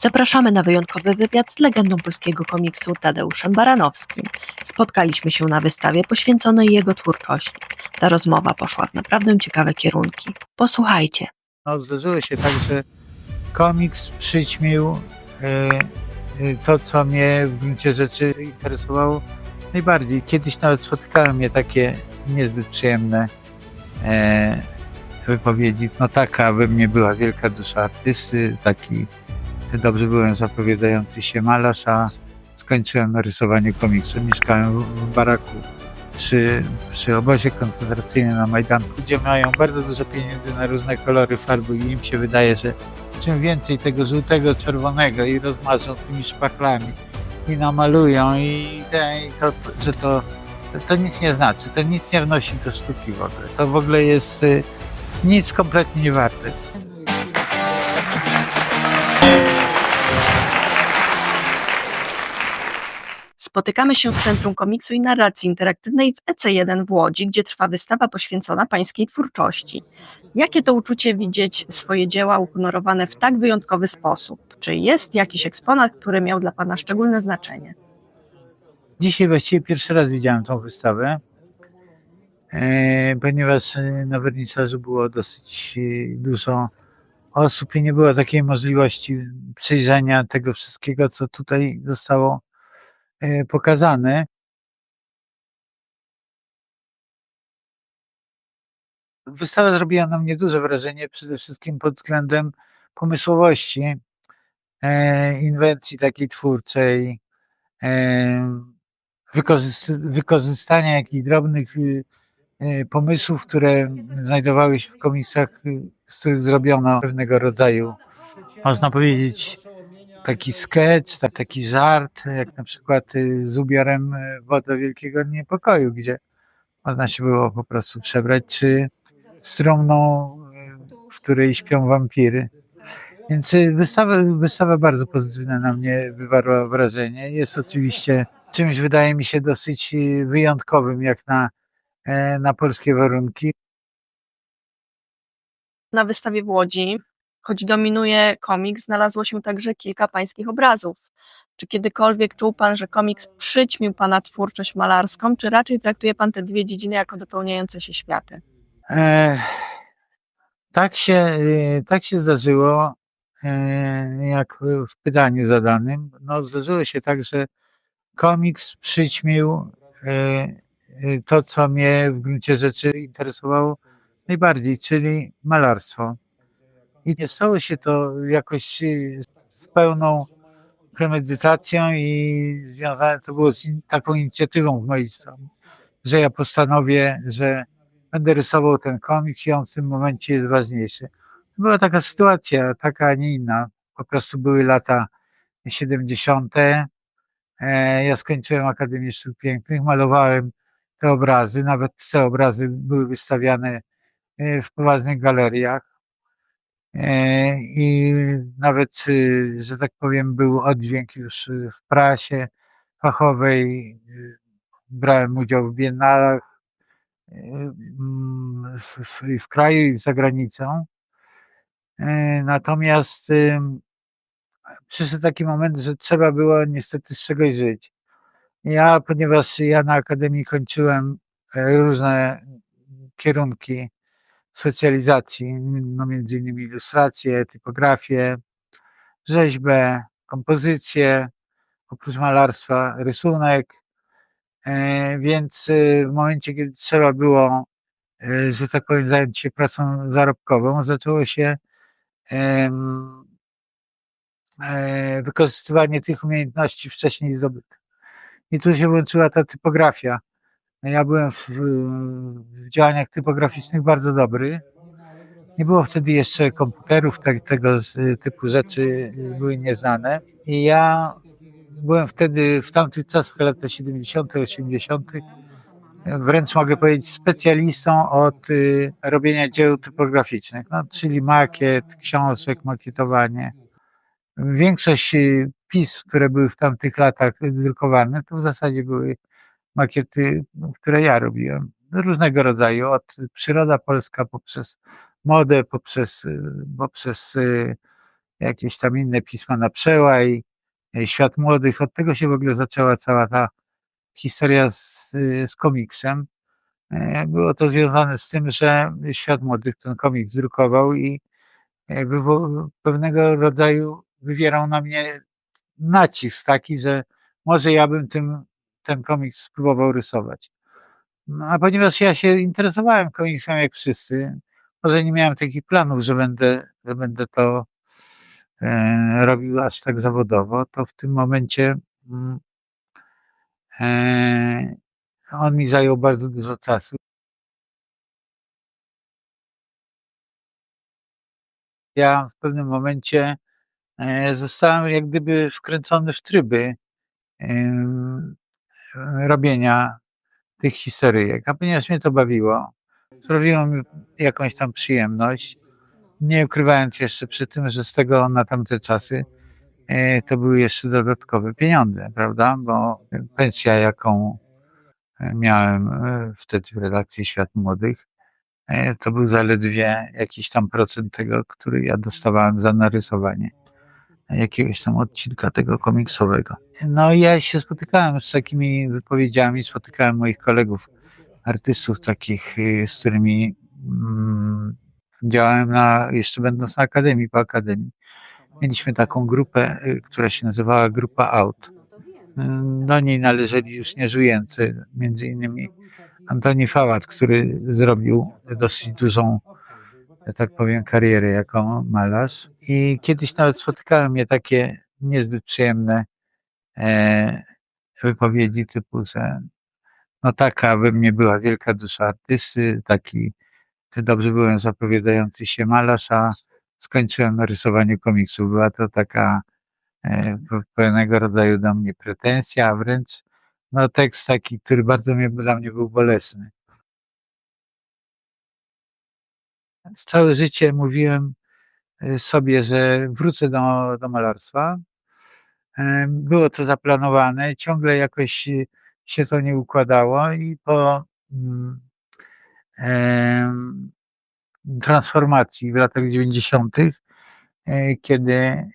Zapraszamy na wyjątkowy wywiad z legendą polskiego komiksu Tadeuszem Baranowskim. Spotkaliśmy się na wystawie poświęconej jego twórczości. Ta rozmowa poszła w naprawdę ciekawe kierunki. Posłuchajcie. No, zdarzyło się tak, że komiks przyćmił e, to, co mnie w gruncie rzeczy interesowało najbardziej. Kiedyś nawet spotykały mnie takie niezbyt przyjemne e, wypowiedzi. No taka we mnie była wielka dusza artysty, taki dobrze byłem zapowiadający się malarz, a skończyłem na rysowaniu komiksu. Mieszkałem w, baraku przy, przy obozie koncentracyjnym na Majdanku, gdzie mają bardzo dużo pieniędzy na różne kolory farby i im się wydaje, że czym więcej tego żółtego, czerwonego i rozmarzą tymi szpachlami i namalują i, i to, że to, to nic nie znaczy, to nic nie wnosi do sztuki w ogóle. To w ogóle jest y, nic kompletnie nie Spotykamy się w Centrum Komiksu i Narracji Interaktywnej w EC1 w Łodzi, gdzie trwa wystawa poświęcona pańskiej twórczości. Jakie to uczucie widzieć swoje dzieła uhonorowane w tak wyjątkowy sposób? Czy jest jakiś eksponat, który miał dla pana szczególne znaczenie? Dzisiaj właściwie pierwszy raz widziałem tą wystawę, e, ponieważ e, na wernisażu było dosyć e, dużo osób i nie było takiej możliwości przyjrzenia tego wszystkiego, co tutaj zostało pokazane. Wystawa zrobiła na mnie duże wrażenie, przede wszystkim pod względem pomysłowości, e, inwencji takiej twórczej, e, wykorzyst- wykorzystania jakichś drobnych y, y, pomysłów, które znajdowały się w komiksach, y, z których zrobiono pewnego rodzaju, można powiedzieć, taki sketch, ta- taki żart, jak na przykład y, z ubiorem y, Wodza Wielkiego Niepokoju, gdzie można się było po prostu przebrać, czy z trumną, y, w której śpią wampiry. Więc wystawa, wystawa bardzo pozytywne na mnie wywarła wrażenie. Jest oczywiście czymś, wydaje mi się, dosyć wyjątkowym, jak na, e, na polskie warunki. Na wystawie w Łodzi, choć dominuje komiks, znalazło się także kilka pańskich obrazów. Czy kiedykolwiek czuł pan, że komiks przyćmił pana twórczość malarską, czy raczej traktuje pan te dwie dziedziny jako dopełniające się światy? E, tak, się, y, tak się zdarzyło, e, jak w pytaniu zadanym. No, zdarzyło się tak, że komiks przyćmił e, to, co mnie w gruncie rzeczy interesowało najbardziej, czyli malarstwo. I nie stało się to jakoś y, z pełną premedytacją i związane to było z in- taką inicjatywą w mojej strony, że ja postanowię, że będę rysował ten komiks i on w tym momencie jest ważniejszy. Była taka sytuacja, taka, a nie inna. Po prostu były lata 70. E, Ja skończyłem Akademię Sztuk Pięknych, malowałem te obrazy, nawet te obrazy były wystawiane e, w poważnych galeriach. E, I nawet, y, że tak powiem, był oddźwięk już y, w prasie fachowej. y, Brałem udział w biennalach mm, w, w, kraju i za granicą. E, Natomiast przyszedł taki moment, że trzeba było niestety z czegoś żyć. Ja, ponieważ ja na Akademii kończyłem e, różne kierunki specjalizacji, no między innymi ilustrację, typografię, rzeźbę, kompozycję, oprócz malarstwa rysunek, e, więc y, w momencie, kiedy trzeba było, e, że tak powiem, zająć się pracą zarobkową, zaczęło się e, wykorzystywanie tych umiejętności wcześniej zdobytych. I tu się włączyła ta typografia. Ja byłem w, w działaniach typograficznych bardzo dobry. Nie było wtedy jeszcze komputerów, tak, tego typu rzeczy były nieznane. I ja byłem wtedy, w tamtych czasach, lata 70., 80., wręcz mogę powiedzieć specjalistą od y, robienia dzieł typograficznych, no, czyli makiet, książek, makietowanie. Większość y, pism, które były w tamtych latach drukowane, to w zasadzie były makiety, które ja robiłem. Różnego rodzaju, od przyroda polska poprzez modę, poprzez, y, poprzez y, jakieś tam inne pisma na przełaj, e, Świat Młodych. Od tego się w ogóle zaczęła cała ta historia z, z komiksem. E, Było to związane z tym, że Świat Młodych ten komiks drukował i e, pewnego rodzaju wywierał na mnie nacisk taki, że może ja bym tym, ten komiks spróbował rysować. No, a ponieważ ja się interesowałem komiksem jak wszyscy, może nie miałem takich planów, że będę, że będę to e, robił aż tak zawodowo, to w tym momencie mm, e, on mi zajął bardzo dużo czasu. Ja w pewnym momencie e, zostałem jak gdyby wkręcony w tryby robienia tych historyjek. A ponieważ mnie to bawiło, sprawiło mi jakąś tam przyjemność, nie ukrywając jeszcze przy tym, że z tego na tamte czasy e, to były jeszcze dodatkowe pieniądze, prawda? Bo pensja, jaką e, miałem e, wtedy w redakcji Świat Młodych, to był zaledwie jakiś tam procent tego, który ja dostawałem za narysowanie jakiegoś tam odcinka tego komiksowego. No i ja się spotykałem z takimi wypowiedziami, spotykałem moich kolegów, artystów takich, y, z którymi mm, działałem na, jeszcze będąc na akademii, po akademii. Mieliśmy taką grupę, y, która się nazywała Grupa Out. Do niej należeli już nieżyjący, między innymi Antoni Fałat, który zrobił dosyć dużą tak powiem, karierę jako malarz. I kiedyś nawet spotykały mnie takie niezbyt przyjemne e, wypowiedzi typu, że no taka we mnie była wielka dusza artysty, taki dobrze byłem zapowiadający się malarz, a skończyłem na rysowaniu komiksów. Była to taka e, pewnego rodzaju do mnie pretensja, a wręcz no, tekst taki, który bardzo mnie, dla mnie był bolesny. Całe życie mówiłem y, sobie, że wrócę do, do malarstwa. Em, Było to zaplanowane, ciągle jakoś y, się to nie układało i po mm, transformacji w latach 90., e, kiedy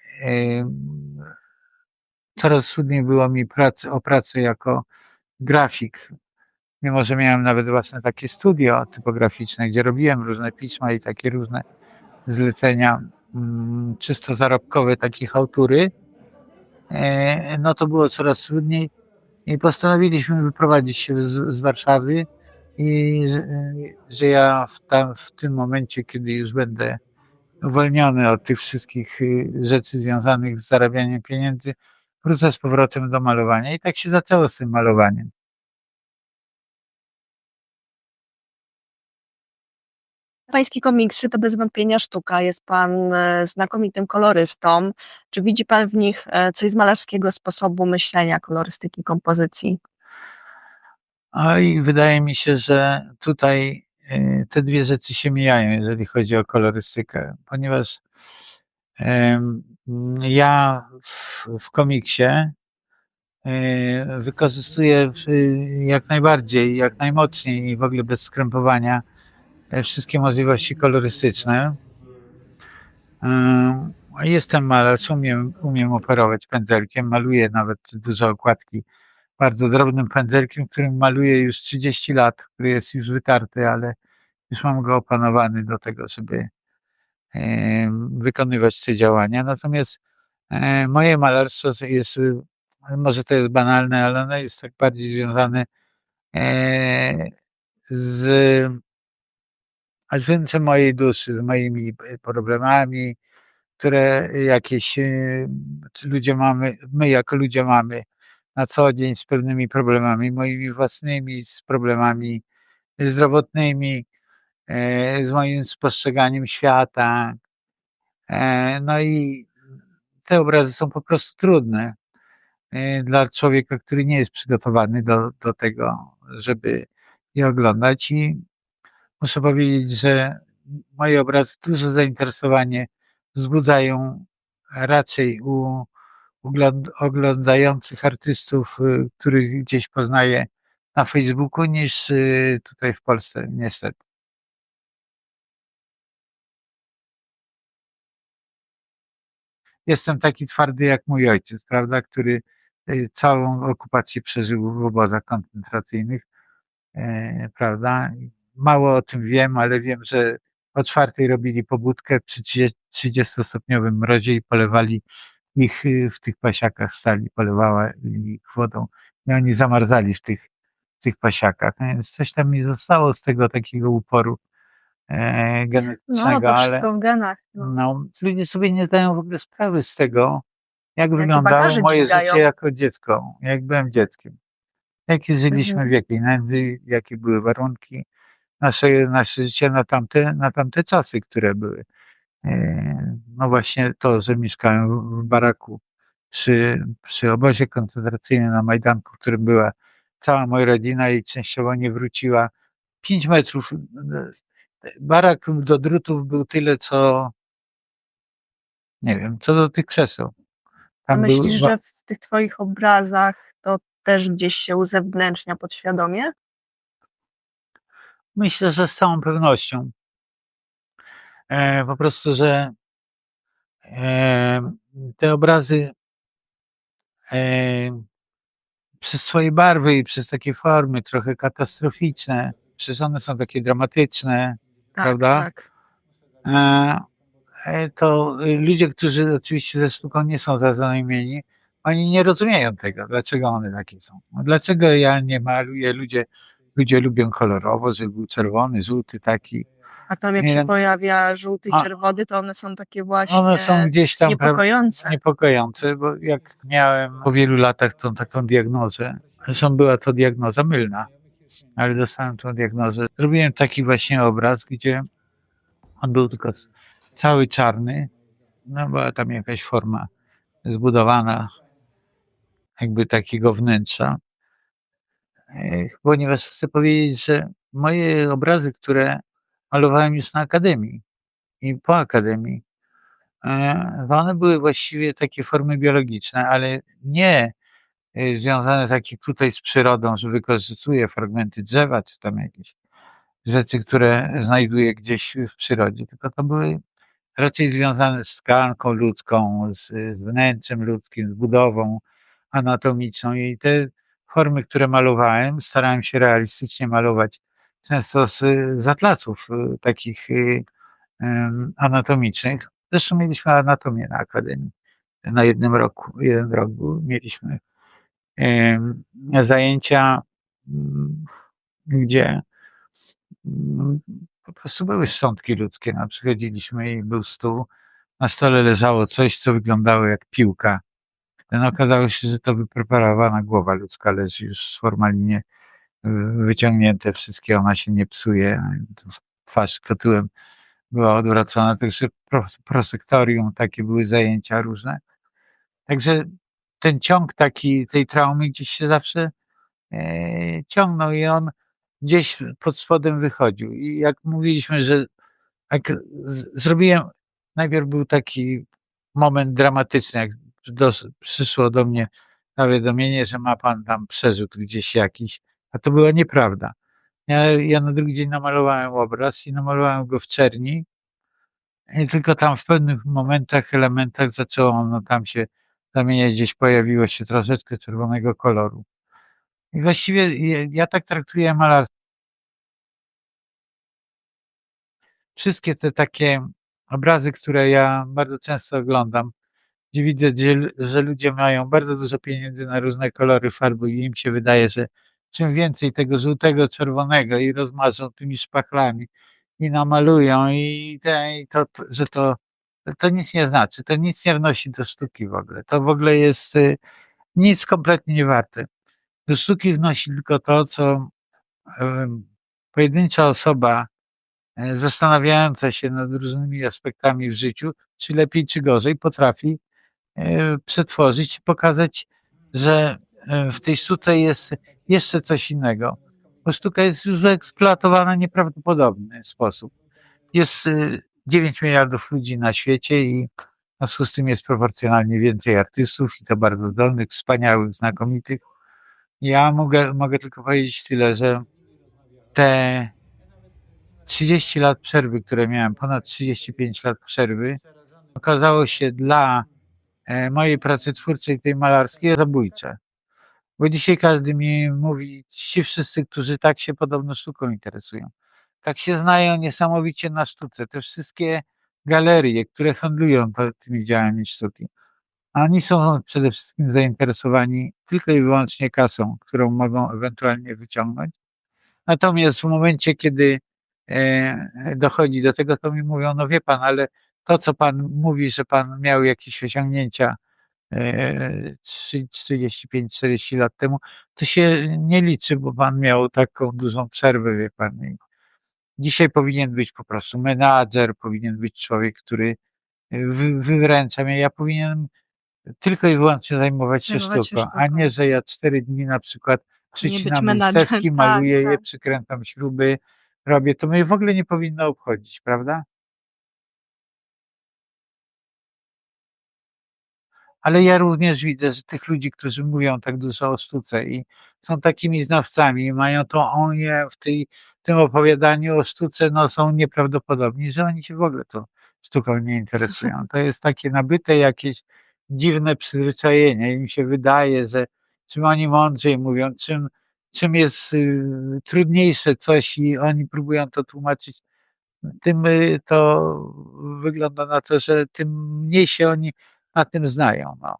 coraz trudniej było mi pracy, o pracę jako grafik, mimo że miałem nawet własne takie studio typograficzne, gdzie robiłem różne pisma i takie różne zlecenia mm, czysto zarobkowe takich autury, e, no to było coraz trudniej i postanowiliśmy wyprowadzić się z, z Warszawy i że, że ja w, tam, w tym momencie, kiedy już będę uwolniony od tych wszystkich y, rzeczy związanych z zarabianiem pieniędzy, wrócę z powrotem do malowania. I tak się zaczęło z tym malowaniem. Pańskie komiksy to bez wątpienia sztuka. Jest pan e, znakomitym kolorystą. Czy widzi pan w nich e, coś z malarskiego sposobu myślenia, kolorystyki, kompozycji? I wydaje mi się, że tutaj y, te dwie rzeczy się mijają, jeżeli chodzi o kolorystykę, ponieważ ja w, w komiksie wykorzystuję jak najbardziej, jak najmocniej i w ogóle bez skrępowania e, wszystkie możliwości kolorystyczne. Em, Jestem malarz, umiem, umiem operować pędzelkiem, maluję nawet duże okładki bardzo drobnym pędzelkiem, którym maluję już 30 lat, który jest już wytarty, ale już mam go opanowany do tego, żeby em, wykonywać te działania. Natomiast e, moje malarstwo jest, może to jest banalne, ale ono jest tak bardziej związane e, z źródłem mojej duszy, z moimi problemami, które jakieś y, ludzie mamy, my jako ludzie mamy na co dzień z pewnymi problemami, moimi własnymi, z problemami zdrowotnymi, e, z moim spostrzeganiem świata. E, No i te obrazy są po prostu trudne e, dla człowieka, który nie jest przygotowany do, do tego, żeby je oglądać. I muszę powiedzieć, że moje obrazy duże zainteresowanie wzbudzają raczej u ogląd- oglądających artystów, y, których gdzieś poznaję na Facebooku, niż y, tutaj w Polsce, niestety. jestem taki twardy jak mój ojciec, prawda, który y, całą okupację przeżył w obozach koncentracyjnych, e, prawda. Mało o tym wiem, ale wiem, że o czwartej robili pobudkę przy 30-stopniowym mrozie i polewali ich y, w tych pasiakach stali, polewała ich wodą i oni zamarzali w tych, w tych pasiakach. Więc coś tam mi zostało z tego takiego uporu e, No, genetycznego, to ale w genach. No. no, ludzie sobie nie zdają w ogóle sprawy z tego, jak wyglądało moje życie jako dziecko, jak byłem dzieckiem. Jakie żyliśmy, Mhm. w jakiej nędzy, jakie były warunki, nasze, nasze życie na tamte, na tamte czasy, które były. E, No właśnie to, że mieszkałem w baraku przy, przy obozie koncentracyjnym na Majdanku, w którym była cała moja rodzina i częściowo nie wróciła. Pięć metrów. Barak do drutów był tyle, co nie wiem, co do tych krzeseł. Tam był, myślisz, wa- że w tych twoich obrazach to też gdzieś się uzewnętrznia podświadomie? Myślę, że z całą pewnością. E, po prostu, że e, te obrazy e, przez swoje barwy i przez takie formy trochę katastroficzne, przecież one są takie dramatyczne, Tak, Prawda? tak. e, e, to y, ludzie, którzy oczywiście ze sztuką nie są zaznajomieni, oni nie rozumieją tego, dlaczego one takie są. Dlaczego ja nie maluję, ludzie, ludzie lubią kolorowo, żeby był czerwony, żółty taki. A tam jak Nie się pojawia żółty i czerwony, to one są takie właśnie One są gdzieś tam niepokojące. niepokojące, bo jak miałem po wielu latach tą taką diagnozę, zresztą była to diagnoza mylna, ale dostałem tą diagnozę. Zrobiłem taki właśnie obraz, gdzie on był tylko cały czarny, no była tam jakaś forma zbudowana jakby takiego wnętrza. Ponieważ chcę powiedzieć, że moje obrazy, które malowałem już na akademii i po akademii, e, to one były właściwie takie formy biologiczne, ale nie e, związane tak jak tutaj z przyrodą, że wykorzystuję fragmenty drzewa, czy tam jakieś rzeczy, które znajduję gdzieś w przyrodzie, tylko to były raczej związane z tkanką ludzką, z, z wnętrzem ludzkim, z budową anatomiczną i te formy, które malowałem, starałem się realistycznie malować często z, z atlasów y, takich y, anatomicznych. Zresztą mieliśmy anatomię na Akademii. Na jednym roku, jeden rok był, mieliśmy zajęcia, mm, gdzie mm, po prostu były szczątki ludzkie. No, przychodziliśmy i był stół, na stole leżało coś, co wyglądało jak piłka. No, okazało się, że to wypreparowana głowa ludzka leży już formalinie y, wyciągnięte wszystkie, ona się nie psuje. Twarz kotyłem była odwracona, także pros- prosektorium, takie były zajęcia różne. Także ten ciąg taki tej traumy gdzieś się zawsze e, ciągnął i on gdzieś pod spodem wychodził. I jak mówiliśmy, że jak zrobiłem, najpierw był taki moment dramatyczny, jak dos, przyszło do mnie zawiadomienie, że ma pan tam przerzut gdzieś jakiś, a to była nieprawda. Ja, ja na drugi dzień namalowałem obraz i namalowałem go w czerni i tylko tam w pewnych momentach, elementach zaczęło ono tam się zamieniać, gdzieś pojawiło się troszeczkę czerwonego koloru. I właściwie ja, ja tak traktuję malarstwo. Wszystkie te takie obrazy, które ja bardzo często oglądam, gdzie widzę, że ludzie mają bardzo dużo pieniędzy na różne kolory farby i im się wydaje, że czym więcej tego żółtego, czerwonego i rozmarzą tymi szpachlami i namalują i, te, i to, że to, to nic nie znaczy, to nic nie wnosi do sztuki w ogóle. To w ogóle jest y, nic kompletnie nie warte. Do sztuki wnosi tylko to, co pojedyncza osoba e, zastanawiająca się nad różnymi aspektami w życiu, czy lepiej, czy gorzej, potrafi przetworzyć i pokazać, że e, w tej sztuce jest jeszcze coś innego. Bo sztuka jest już wyeksploatowana w nieprawdopodobny sposób. Jest e, 9 miliardów ludzi na świecie i w związku z tym jest proporcjonalnie więcej artystów i to bardzo zdolnych, wspaniałych, znakomitych. Ja mogę, mogę tylko powiedzieć tyle, że te 30 lat przerwy, które miałem, ponad 35 lat przerwy, okazało się dla mojej pracy twórczej, tej malarskiej, zabójcze. Bo dzisiaj każdy mi mówi, ci wszyscy, którzy tak się podobno sztuką interesują, tak się znają niesamowicie na sztuce, te wszystkie galerie, które handlują tymi dziełami sztuki. Oni są przede wszystkim zainteresowani tylko i wyłącznie kasą, którą mogą ewentualnie wyciągnąć. Natomiast w momencie, kiedy e, dochodzi do tego, to mi mówią, no wie pan, ale to, co pan mówi, że pan miał jakieś osiągnięcia e, 35-40 lat temu, to się nie liczy, bo pan miał taką dużą przerwę, wie pan. Dzisiaj powinien być po prostu menadżer, powinien być człowiek, który wy, wyręcza mnie. Ja powinienem tylko i wyłącznie zajmować się się sztuką, a sztuką. nie, że ja cztery dni na przykład przycinam listewki, tak, maluję je, tak. przykręcam śruby, robię. To mnie w ogóle nie powinno obchodzić, prawda? Ale ja również widzę, że tych ludzi, którzy mówią tak dużo o sztuce i są takimi znawcami, mają to oni w tej, tym opowiadaniu o sztuce, no są nieprawdopodobni, że oni się w ogóle tą sztuką nie interesują. To jest takie nabyte jakieś dziwne przyzwyczajenie. Im się wydaje, że czym oni mądrzej mówią, czym, czym jest y, trudniejsze coś i oni próbują to tłumaczyć, tym y, to wygląda na to, że tym mniej się oni na tym znają. No.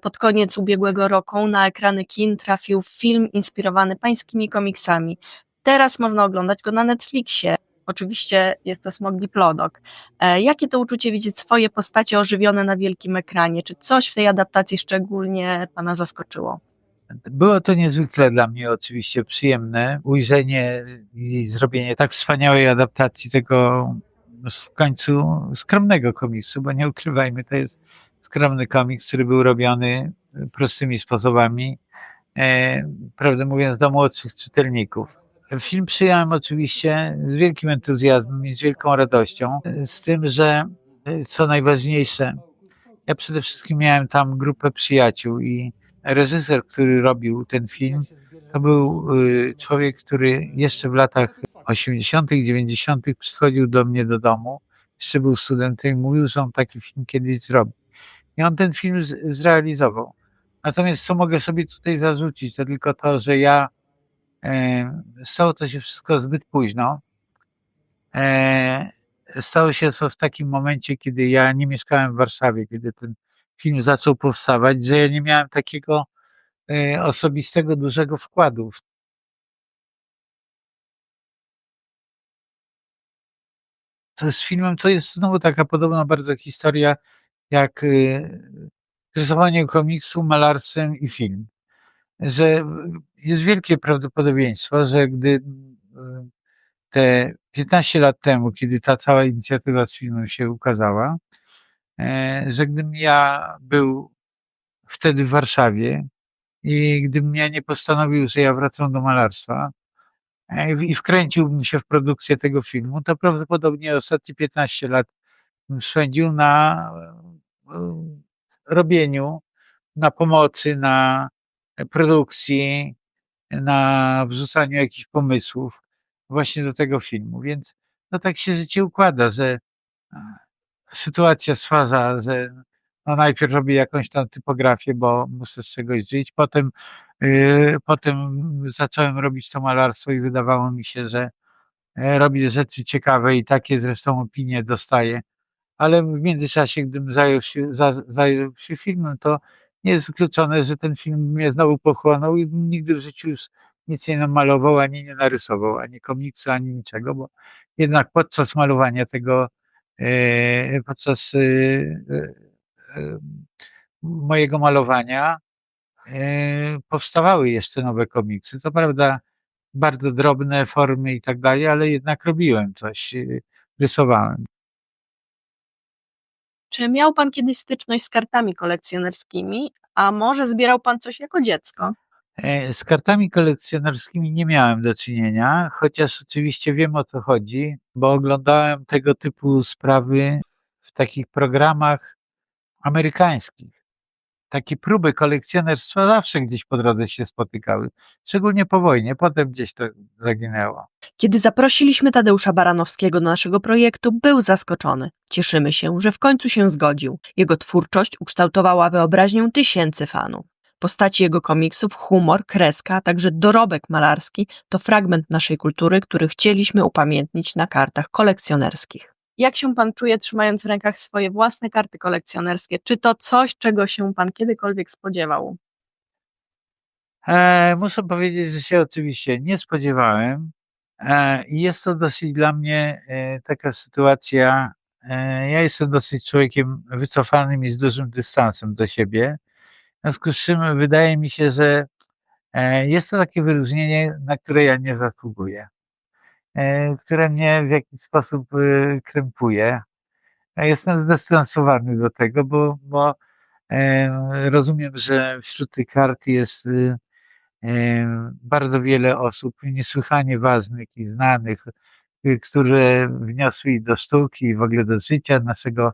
Pod koniec ubiegłego roku na ekrany kin trafił film inspirowany pańskimi komiksami. Teraz można oglądać go na Netflixie. Oczywiście jest to Smog Diplodok. E, jakie to uczucie widzieć swoje postacie ożywione na wielkim ekranie? Czy coś w tej adaptacji szczególnie Pana zaskoczyło? Było to niezwykle dla mnie oczywiście przyjemne ujrzenie i zrobienie tak wspaniałej adaptacji tego w końcu skromnego komiksu, bo nie ukrywajmy, to jest skromny komiks, który był robiony prostymi sposobami, e, prawdę mówiąc, do młodszych czytelników. Film przyjąłem oczywiście z wielkim entuzjazmem i z wielką radością, e, z tym, że e, co najważniejsze, ja przede wszystkim miałem tam grupę przyjaciół i reżyser, który robił ten film, to był człowiek, który jeszcze w latach 80., 90. przychodził do mnie do domu, jeszcze był studentem i mówił, że on taki film kiedyś zrobi. I on ten film zrealizował. Natomiast co mogę sobie tutaj zarzucić, to tylko to, że ja e, stało to się wszystko zbyt późno. E, stało się to w takim momencie, kiedy ja nie mieszkałem w Warszawie, kiedy ten film zaczął powstawać, że ja nie miałem takiego e, osobistego, dużego wkładu w z filmem to jest znowu taka podobna bardzo historia jak y, rysowanie komiksu, malarstwem i film. Że jest wielkie prawdopodobieństwo, że gdy y, te 15 lat temu, kiedy ta cała inicjatywa z filmem się ukazała, e, że gdybym ja był wtedy w Warszawie i gdybym ja nie postanowił, że ja wracam do malarstwa i wkręciłbym się w produkcję tego filmu, to prawdopodobnie ostatnie 15 lat spędził na e, robieniu, na pomocy, na produkcji, na wrzucaniu jakichś pomysłów właśnie do tego filmu. Więc no tak się życie układa, że e, sytuacja stwarza, że no najpierw robię jakąś tam typografię, bo muszę z czegoś żyć, potem, yy, potem zacząłem robić to malarstwo i wydawało mi się, że e, robię rzeczy ciekawe i takie zresztą opinie dostaję, ale w międzyczasie, gdybym zajął się, za, zajął się filmem, to nie jest wykluczone, że ten film mnie znowu pochłonął i nigdy w życiu już nic nie namalował, ani nie narysował, ani komiksu, ani niczego, bo jednak podczas malowania tego, e, podczas e, mojego malowania e, powstawały jeszcze nowe komiksy. Co prawda bardzo drobne formy i tak dalej, ale jednak robiłem coś, e, rysowałem. Czy miał Pan kiedyś styczność z kartami kolekcjonerskimi, a może zbierał Pan coś jako dziecko? E, Z kartami kolekcjonerskimi nie miałem do czynienia, chociaż oczywiście wiem o co chodzi, bo oglądałem tego typu sprawy w takich programach amerykańskich. takie próby kolekcjonerstwa zawsze gdzieś po drodze się spotykały. Szczególnie po wojnie, potem gdzieś to zaginęło. Kiedy zaprosiliśmy Tadeusza Baranowskiego do naszego projektu, był zaskoczony. Cieszymy się, że w końcu się zgodził. Jego twórczość ukształtowała wyobraźnię tysięcy fanów. Postaci jego komiksów, humor, kreska, a także dorobek malarski to fragment naszej kultury, który chcieliśmy upamiętnić na kartach kolekcjonerskich. Jak się pan czuje, trzymając w rękach swoje własne karty kolekcjonerskie? Czy to coś, czego się pan kiedykolwiek spodziewał? E, muszę powiedzieć, że się oczywiście nie spodziewałem. E, jest to dosyć dla mnie e, taka sytuacja. E, ja jestem dosyć człowiekiem wycofanym i z dużym dystansem do siebie. W związku z czym wydaje mi się, że e, jest to takie wyróżnienie, na które ja nie zasługuję, które mnie w jakiś sposób e, krępuje. Ja jestem zdystansowany do tego, bo, bo e, rozumiem, że wśród tych kart jest y, e, bardzo wiele osób niesłychanie ważnych i znanych, y, które wniosły do sztuki i w ogóle do życia naszego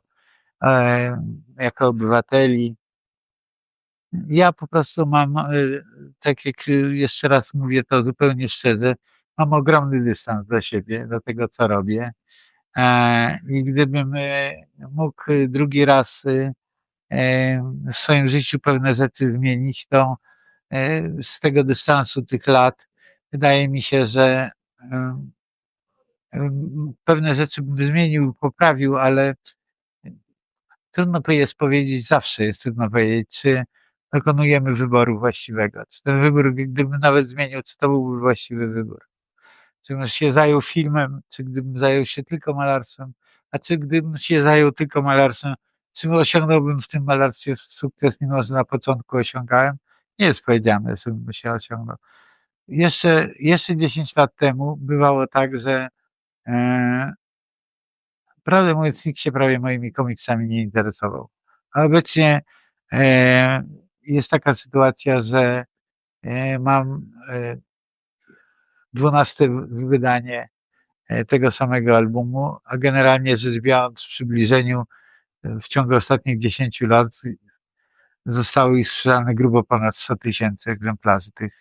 e, jako obywateli. Ja po prostu mam, y, tak jak y, jeszcze raz mówię to zupełnie szczerze, mam ogromny dystans do siebie, do tego, co robię. E, I gdybym e, mógł drugi raz e, w swoim życiu pewne rzeczy zmienić, to e, z tego dystansu tych lat wydaje mi się, że pewne rzeczy bym zmienił, poprawił, ale trudno jest powiedzieć, zawsze jest trudno powiedzieć, czy dokonujemy wyboru właściwego. Czy ten wybór, gdybym nawet zmienił, czy to byłby właściwy wybór. Czy bym się zajął filmem, czy gdybym zajął się tylko malarstwem, a czy gdybym się zajął tylko malarstwem, czy osiągnąłbym w tym malarstwie sukces, mimo że na początku osiągałem? Nie jest powiedziane, że bym się osiągnął. Jeszcze, jeszcze 10 lat temu bywało tak, że e, prawdę mówiąc, nikt się prawie moimi komiksami nie interesował. A obecnie e, jest taka sytuacja, że e, mam e, 12 wydanie e, tego samego albumu, a generalnie rzecz biorąc w przybliżeniu e, w ciągu ostatnich 10 lat zostało ich sprzedane grubo ponad 100 tysięcy egzemplarzy tych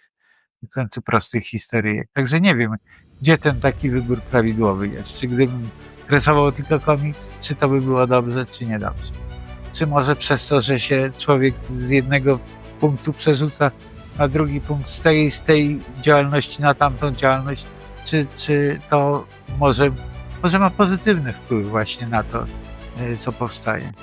końcu prostych historyjek. Także nie wiem, gdzie ten taki wybór prawidłowy jest. Czy gdybym rysował tylko komiks, czy to by było dobrze, czy niedobrze. Czy może przez to, że się człowiek z jednego punktu przerzuca na drugi punkt, z tej, z tej działalności na tamtą działalność, czy, czy to może, może ma pozytywny wpływ właśnie na to, y, co powstaje.